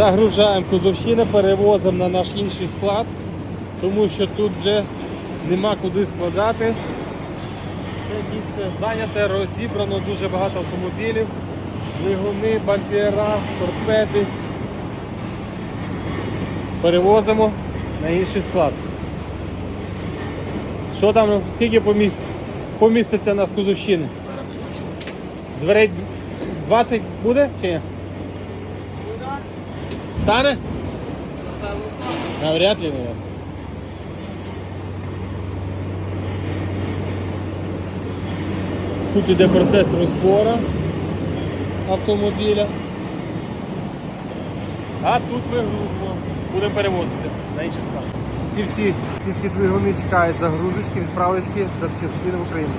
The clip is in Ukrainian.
Загружаємо кузовщини, перевозимо на наш інший склад, тому що тут вже нема куди складати. Це місце зайняте, розібрано дуже багато автомобілів, двигуни, бампера, торпеди. Перевозимо на інший склад. Що там, скільки поміст... поміститься на кузовщини? Дверей 20 буде чи ні? Стане? Навряд ли, наверное. Тут іде процес розбору автомобіля. А тут вигрузимо. Будемо перевозити на інші склад. Ці всі, ці всі двигуни чекають загрузочки, відправочки, запчастини в Україну.